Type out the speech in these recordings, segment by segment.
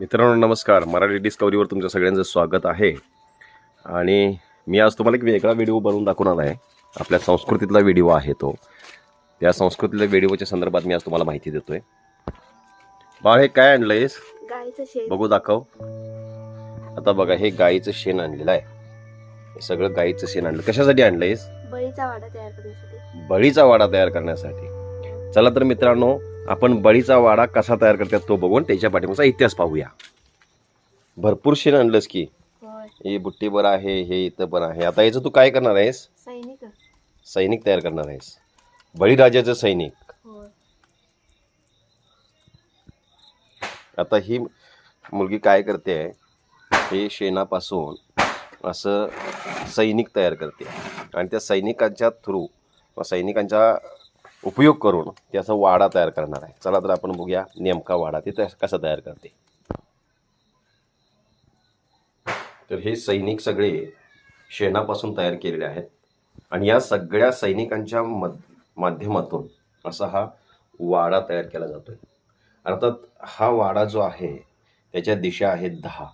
मित्रांनो नमस्कार. मराठी डिस्कवरीवर तुमचं सगळ्यांचं स्वागत आहे. आणि मी आज तुम्हाला एक वेगळा व्हिडिओ बनवून दाखवणार आहे. आपल्या संस्कृतीतला व्हिडिओ आहे तो. त्या संस्कृतीतल्या व्हिडिओच्या संदर्भात मी आज तुम्हाला माहिती देतोय. बाळ हे काय गाईचं शेण. बघू दाखव. आता बघा हे गाईचं शेण आणलेलं आहे. हे सगळं गाईचं शेण आणलं. कशासाठी आणलंयस? बळीचा वाडा तयार करण्यासाठी. बळीचा वाडा तयार करण्यासाठी. चला तर मित्रांनो आपण बळीचा वाडा कसा तयार करतात तो बघून त्याच्या पाठीमागचा इतिहास पाहूया. भरपूर शेण आणलंस की. हे बुट्टीभर आहे हे इथं पण आहे. आता याचं तू काय करणार आहेस? सैनिक. सैनिक तयार करणार आहेस. बळीराजाचं सैनिक. आता ही मुलगी काय करते हे शेणापासून असं सैनिक तयार करते. आणि त्या सैनिकांच्या थ्रू सैनिकांचा उपयोग करून त्याचा वाडा तयार करणार आहे. चला तर आपण बघूया नेमका वाडा ते कसा तयार करते. तर हे सैनिक सगळे शेणापासून तयार केलेले आहेत. आणि या सगळ्या सैनिकांच्या मध माध्यमातून असा हा वाडा तयार केला जातोय. अर्थात हा वाडा जो आहे त्याच्या दिशा आहेत दहा.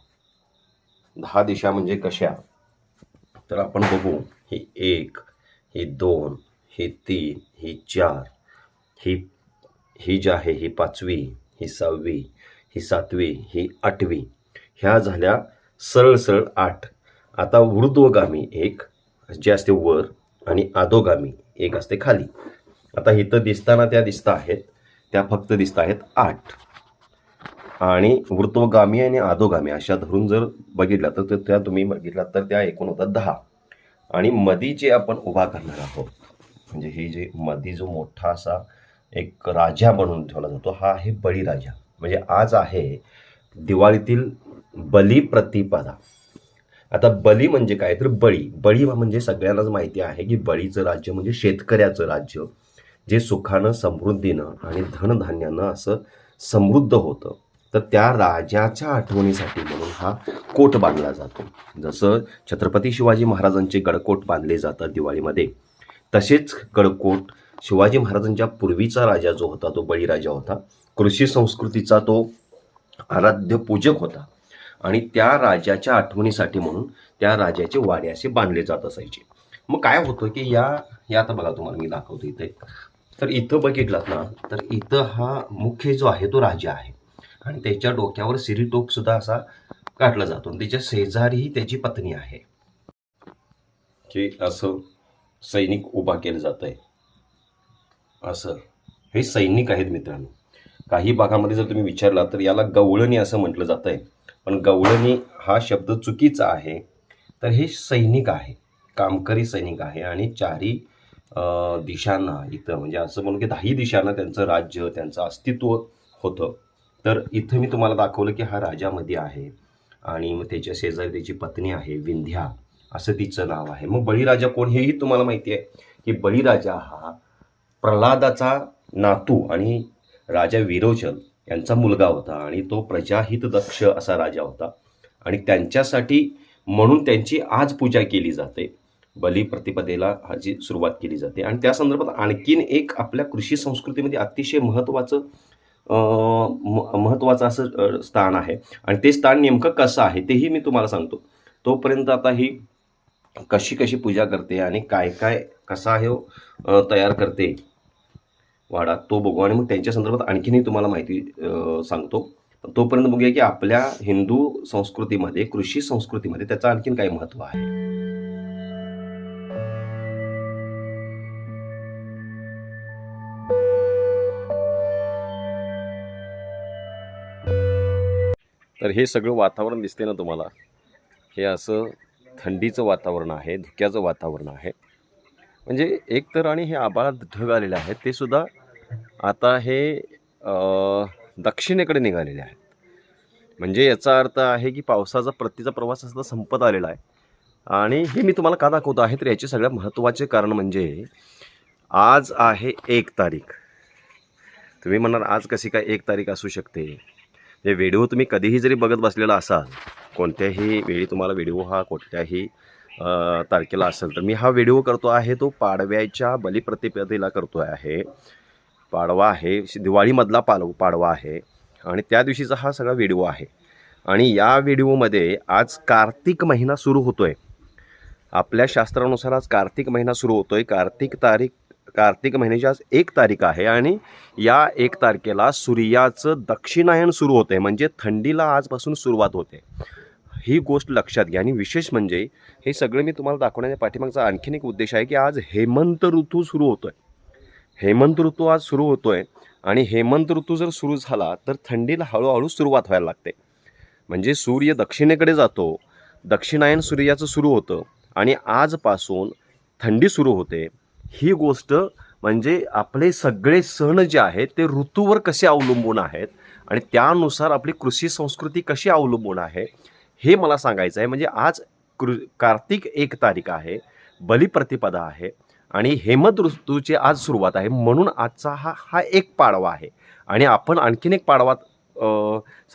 दहा दिशा म्हणजे कशा? तर आपण बघू ही एक ही दोन ही तीन ही चार ही ही जी आहे ही पाचवी ही सहावी ही सातवी ही आठवी. ह्या झाल्या सरळ सरळ आठ. आता ऊर्ध्वगामी एक जे असते वर आणि आदोगामी एक असते खाली. आता इथं दिसताना त्या दिसता आहेत त्या फक्त दिसत आहेत आठ. आणि वृत्वगामी आणि आदोगामी अशा धरून जर बघितला तर त्या- त्या तुम्ही बघितलात तर त्या एकूण होतात दहा. आणि मधी जे आपण उभा करणार आहोत म्हणजे हे जे मधी जो मोठा असा एक राजा बनवून ठेवला जातो हा आहे बळीराजा म्हणजे आज आहे दिवाळीतील बली प्रतिपदा. आता बली म्हणजे काय? तर बळी. बळी म्हणजे सगळ्यांनाच माहिती आहे की बळीचं राज्य म्हणजे शेतकऱ्याचं राज्य. जे सुखानं समृद्धीनं आणि धनधान्यानं असं समृद्ध होतं. तर त्या राजाच्या आठवणीसाठी म्हणून हा कोट बांधला जातो. जसं छत्रपती शिवाजी महाराजांचे गडकोट बांधले जातात दिवाळीमध्ये तसेच गडकोट शिवाजी महाराजांच्या पूर्वीचा राजा जो होता तो बळीराजा होता. कृषी संस्कृतीचा तो आराध्य पूजक होता. आणि त्या राजाच्या आठवणीसाठी म्हणून त्या राजाचे वाडे असे बांधले जात असायचे. मग काय होतं की या या आता बघा तुम्हाला मी दाखवतो इथे. तर इथं बघितलात ना तर इथं हा मुख्य जो आहे तो राजा आहे. आणि त्याच्या डोक्यावर सिरिटोप सुद्धा असा काढला जातो. आणि त्याच्या शेजारीही त्याची पत्नी आहे. की असं सैनिक उभा केलं जात आहे असं. हे सैनिक आहेत मित्रांनो. काही भागामध्ये जर तुम्ही विचारला तर याला गवळणी असं म्हटलं जात आहे पण गवळणी हा शब्द चुकीचा आहे. तर हे सैनिक आहे. कामकरी सैनिक आहे. आणि चारी दिशांना इथं म्हणजे असं म्हणून की दहाही दिशांना त्यांचं राज्य त्यांचं अस्तित्व होतं. तर इथं मी तुम्हाला दाखवलं की हा राजामध्ये आहे. आणि मग त्याच्या शेजारी त्याची पत्नी आहे विंध्या. असं तिचं नाव आहे. मग बळीराजा कोण हेही तुम्हाला माहिती आहे की बळीराजा हा प्रल्हादाचा नातू आणि राजा विरोचन यांचा मुलगा होता आणि तो प्रजाहित दक्ष असा राजा होता. आणि त्यांच्यासाठी म्हणून त्यांची आज पूजा केली जाते. बली प्रतिपदेला ह्याची सुरुवात केली जाते. आणि त्या संदर्भात आणखीन एक आपल्या कृषी संस्कृतीमध्ये अतिशय महत्त्वाचं म- महत्त्वाचं असं स्थान आहे. आणि ते स्थान नेमकं कसं आहे तेही मी तुम्हाला सांगतो. तोपर्यंत आता ही कशी कशी पूजा करते आणि काय काय कसा हे अं, तयार करते वाडा तो बघू. आणि मग त्यांच्या संदर्भात आणखीनही तुम्हाला माहिती सांगतो. तोपर्यंत बघूया की आपल्या हिंदू संस्कृतीमध्ये कृषी संस्कृतीमध्ये त्याचं आणखीन काय महत्त्व आहे. तर हे सगळं वातावरण दिसते ना तुम्हाला? हे असं थंडीचं वातावरण आहे धुक्याचं वातावरण आहे. म्हणजे एक तर आणि हे आबाळात ढग आलेले आहेत ते सुद्धा आता हे दक्षिणेकडे निघालेले आहेत. म्हणजे याचा अर्थ आहे की पावसाचा प्रतीचा प्रवास सुद्धा संपत आलेला आहे. आणि हे मी तुम्हाला का दाखवतो आहे तर याचे सगळ्यात महत्त्वाचे कारण म्हणजे आज आहे एक तारीख. तुम्ही म्हणणार आज कशी काय एक तारीख असू शकते? हे व्हिडिओ तुम्ही कधीही जरी बघत बसलेला असाल कोणत्याही वेळी तुम्हाला व्हिडिओ हा कोणत्याही तारखेला असेल तर मी हा व्हिडिओ करतो आहे तो पाडव्याच्या बलिप्रतिपदेला करतो आहे. पाडवा आहे दिवाळीमधला पाल पाडवा आहे आणि त्या दिवशीचा हा सगळा व्हिडिओ आहे. आणि या व्हिडिओमध्ये आज कार्तिक महिना सुरू होतो आहे आपल्या शास्त्रानुसार आज कार्तिक महिना सुरू होतो आहे कार्तिक तारीख कार्तिक महिन्याची आज एक तारीख आहे आणि या एक तारखेला सूर्याचं दक्षिणायन सुरू होते म्हणजे थंडीला आजपासून सुरुवात होते. ही गोष्ट लक्षात घ्या आणि विशेष म्हणजे हे सगळं मी तुम्हाला दाखवण्याच्या पाठीमागचा आणखीन एक उद्देश आहे की आज हेमंत ऋतू सुरू होतोय. हेमंत ऋतू आज सुरू होतोय आणि हेमंत ऋतू जर सुरू झाला तर थंडीला हळूहळू सुरुवात व्हायला लागते. म्हणजे सूर्य दक्षिणेकडे जातो दक्षिणायन सूर्याचं सुरू होतं आणि आजपासून थंडी सुरू होते. ही गोष्ट म्हणजे आपले सगळे सण जे आहेत ते ऋतूवर कसे अवलंबून आहेत आणि त्यानुसार आपली कृषी संस्कृती कशी अवलंबून आहे हे मला सांगायचं आहे. म्हणजे आज कृ कार्तिक एक तारीख आहे बलिप्रतिपदा आहे आणि हेमंत ऋतूची आज सुरुवात आहे. म्हणून आजचा हा हा एक पाडवा आहे. आणि आपण आणखीन एक पाडवा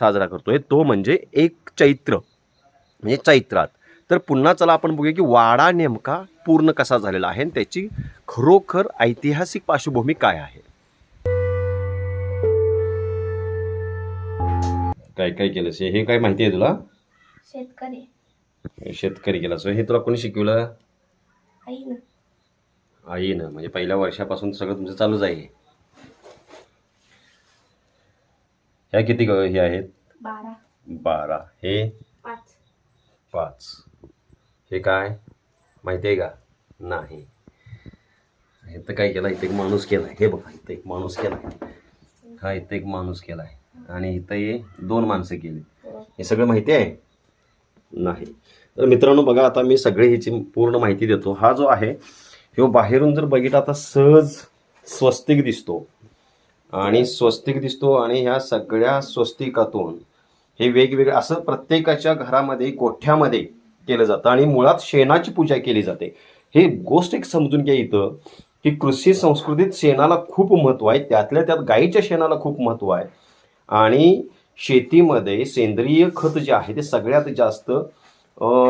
साजरा करतोय. तो म्हणजे एक चैत्र. म्हणजे चैत्रात. तर पुन्हा चला आपण बघूया की वाडा नेमका पूर्ण कसा झालेला आहे आणि त्याची खरोखर ऐतिहासिक पार्श्वभूमी काय आहे? काय काय केलंस? हे काय माहिती आहे तुला? शेतकरी. शेतकरी केलास हे तुला कोणी शिकवलं? आई ना म्हणजे पहिल्या वर्षापासून सगळं तुमचं चालूच आहे. ह्या किती ग- हे आहेत? बारा. बारा. हे? पाच. पाच. हे काय? माहिती आहे का? नाही. हे तर काय केलं इथं एक माणूस आहे हे बघा इथं एक माणूस केला आहे हा इथं एक माणूस केला आहे आणि इथं हे दोन माणसं केली हे सगळं माहिती आहे? नाही. तर मित्रांनो बघा आता मी सगळे ह्याची पूर्ण माहिती देतो. हा जो आहे ह्यो बाहेरून जर बघितला आता सहज स्वस्तिक दिसतो. आणि स्वस्तिक दिसतो आणि ह्या सगळ्या स्वस्तिकातून हे वेगवेगळे असं प्रत्येकाच्या घरामध्ये गोठ्यामध्ये केलं जातं आणि मुळात शेणाची पूजा केली जाते. हे गोष्ट एक समजून घ्या इथं की कृषी संस्कृतीत शेणाला खूप महत्त्व आहे त्यातल्या त्यात गाईच्या शेणाला खूप महत्त्व आहे. आणि शेतीमध्ये सेंद्रिय खत जे आहे ते सगळ्यात जास्त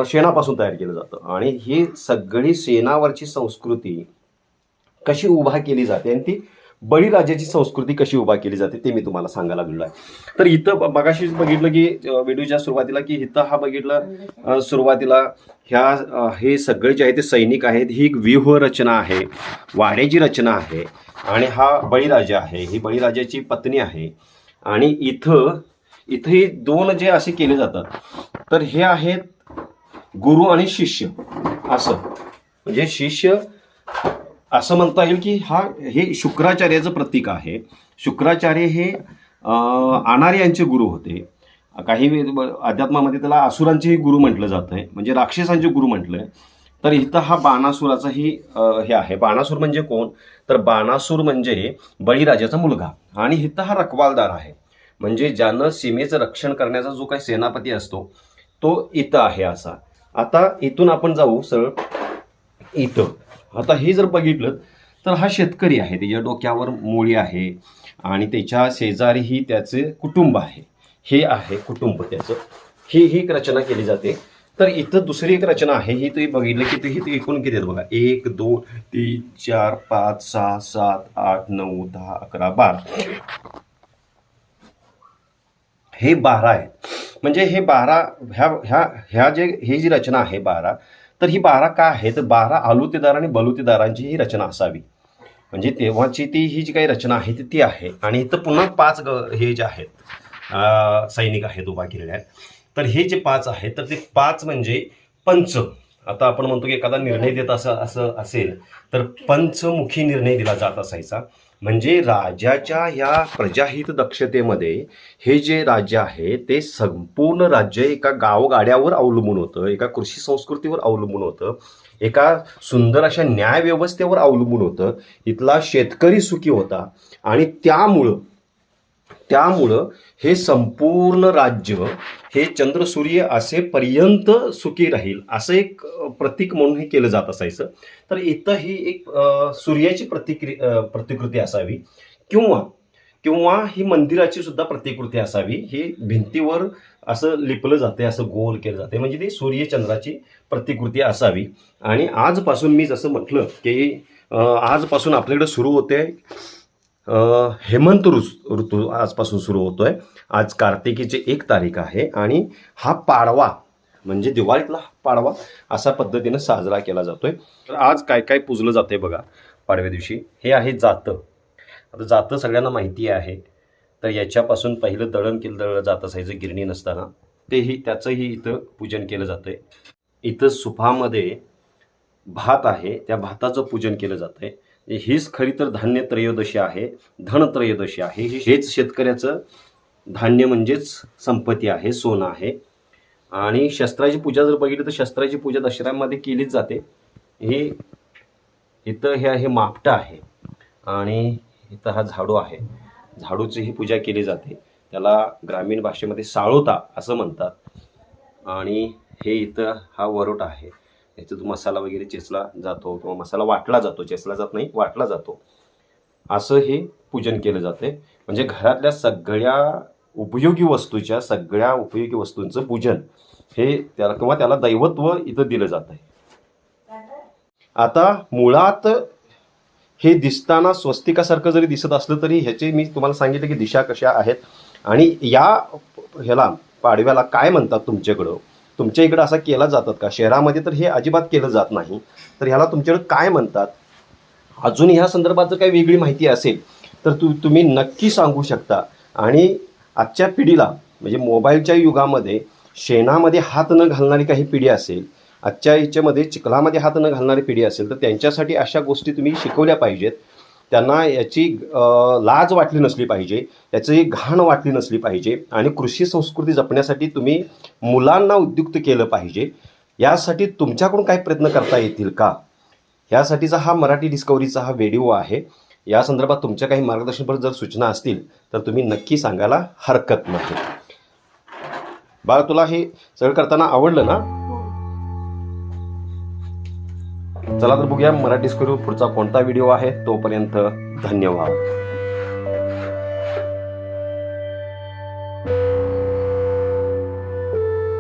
शेणापासून तयार केलं जातं. आणि ही सगळी शेणावरची संस्कृती कशी उभा केली जाते आणि ती बळीराजाची संस्कृती कशी उभा केली जाते ते मी तुम्हाला सांगायला लागलो आहे. तर इथं ब- मगाशीच बघितलं की व्हिडिओच्या सुरुवातीला की इथं हा बघितलं सुरुवातीला ह्या हे सगळे जे आहे ते सैनिक आहेत ही एक व्यूह रचना आहे वाड्याची रचना आहे आणि हा बळीराजा आहे ही बळीराजाची पत्नी आहे. आणि इथं इथं हे दोन जे असे केले जातात तर हे आहेत गुरु आणि शिष्य असं. म्हणजे शिष्य असं म्हणता येईल की हा हे शुक्राचार्याचं प्रतीक आहे. शुक्राचार्य हे अं, अनार्य यांचे गुरु होते. काही अध्यात्मामध्ये त्याला असुरांचेही गुरु म्हटलं जातं आहे म्हणजे राक्षसांचे गुरु आहे तर इथं हा बाणासुराचाही हे आहे. बाणासूर म्हणजे कोण? तर बाणासूर म्हणजे बळीराजाचा मुलगा. आणि इथं हा रखवालदार आहे. म्हणजे ज्यानं सीमेचं रक्षण करण्याचा जो काही सेनापती असतो तो इथं आहे असा. आता इथून आपण जाऊ सरळ. इथं. आता हे जर बघितलं तर हा शेतकरी आहे त्याच्या डोक्यावर मुळी आहे आणि त्याच्या शेजारी ही त्याचे कुटुंब आहे. हे आहे कुटुंब त्याचं. ही ही एक रचना केली जाते. तर इथं दुसरी एक रचना आहे ही तुम्ही बघितलं की ही ती एकूण किती आहेत बघा? एक दोन तीन चार पाच सहा सात आठ नऊ दहा अकरा बारा. हे बारा आहेत. म्हणजे हे बारा ह्या ह्या ह्या जे ही जी रचना आहे बारा तर ही बारा काय आहे तर बारा आलुतेदार आणि बलुतेदारांची ही रचना असावी. म्हणजे तेव्हाची ती ही जी काही रचना आहे ती ती आहे. आणि इथं पुन्हा पाच ग हे जे आहेत सैनिक आहेत उभा केलेले आहेत. तर हे जे पाच आहेत तर ते पाच म्हणजे पंच. आता आपण म्हणतो की एखादा निर्णय देत असं असं असेल तर पंचमुखी निर्णय दिला जात असायचा. म्हणजे राजाच्या या प्रजाहित दक्षतेमध्ये हे जे राज्य आहे ते संपूर्ण राज्य एका गावगाड्यावर अवलंबून होतं एका कृषी संस्कृतीवर अवलंबून होतं एका सुंदर अशा न्यायव्यवस्थेवर अवलंबून होतं. इथला शेतकरी सुखी होता आणि त्यामुळं त्यामुळं हे संपूर्ण राज्य हे चंद्र सूर्य असेपर्यंत सुखी राहील असं एक प्रतीक म्हणून हे केलं जात असायचं. तर इथं ही एक सूर्याची प्रतिक्रि प्रतिकृती असावी किंवा किंवा ही मंदिराची सुद्धा प्रतिकृती असावी ही भिंतीवर असं लिपलं जाते असं गोल केलं जाते. म्हणजे ती सूर्यचंद्राची प्रतिकृती असावी. आणि आजपासून मी जसं म्हटलं की आजपासून आपल्याकडे सुरू होते हेमंत ऋतू ऋतू आजपासून सुरू होतोय. आज कार्तिकीची एक तारीख आहे आणि हा पाडवा म्हणजे दिवाळीतला पाडवा असा पद्धतीनं साजरा केला जातोय. तर आज काय काय पुजलं जाते बघा पाडव्या दिवशी. हे आहे जातं. आता जातं सगळ्यांना माहिती आहे. तर याच्यापासून पहिलं दळण केलं दळलं जात असायचं गिरणी नसताना. तेही त्याचंही इथं पूजन केलं जातं आहे इथं सुफामध्ये भात आहे. त्या भाताचं पूजन केलं जातं आहे हीच खरी तर धान्य त्रयोदशी आहे धन त्रयोदशी आहे. हे- हेच शेतकऱ्याचं धान्य म्हणजेच संपत्ती आहे सोनं आहे. आणि शस्त्राची पूजा जर बघितली तर शस्त्राची पूजा दशऱ्यामध्ये केलीच जाते. ही इथं हे आहे मापटं आहे. आणि इथं हा झाडू आहे. झाडूची ही पूजा केली जाते. त्याला ग्रामीण भाषेमध्ये साळोता असं म्हणतात. आणि हे इथं हा वरोट आहे. याच्यात मसाला वगैरे चेचला जातो किंवा मसाला वाटला जातो चेचला जात नाही वाटला जातो. असं हे पूजन केलं जाते म्हणजे घरातल्या सगळ्या उपयोगी वस्तूच्या सगळ्या उपयोगी वस्तूंचं पूजन हे त्याला किंवा त्याला दैवत्व इथं दिलं जात आहे आता मुळात हे दिसताना स्वस्तिकासारखं जरी दिसत असलं तरी ह्याचे मी तुम्हाला सांगितलं की दिशा कशा आहेत आणि या ह्याला पाडव्याला काय म्हणतात तुमच्याकडं? तुमच्या इकडं असा केला जातात का? शहरामध्ये तर हे अजिबात केलं जात नाही. तर ह्याला तुमच्याकडं काय म्हणतात? अजून ह्या संदर्भात जर काही वेगळी माहिती असेल तर तु तुम्ही नक्की सांगू शकता. आणि आजच्या पिढीला म्हणजे मोबाईलच्या युगामध्ये शेणामध्ये हात न घालणारी काही पिढी असेल आजच्या याच्यामध्ये चिखलामध्ये हात न घालणारी पिढी असेल तर त्यांच्यासाठी अशा गोष्टी तुम्ही शिकवल्या पाहिजेत. त्यांना याची लाज वाटली नसली पाहिजे याची घाण वाटली नसली पाहिजे आणि कृषी संस्कृती जपण्यासाठी तुम्ही मुलांना उद्युक्त केलं पाहिजे. यासाठी तुमच्याकडून काही प्रयत्न करता येतील का? यासाठीचा हा मराठी डिस्कवरीचा हा व्हिडिओ आहे. या संदर्भात तुमच्या काही मार्गदर्शनपर जर सूचना असतील तर तुम्ही नक्की सांगायला हरकत नाही. बाळ तुला हे सगळं करताना आवडलं ना? चला तर बघूया मराठी डिस्कवरी पुढचा कोणता व्हिडिओ आहे तोपर्यंत धन्यवाद.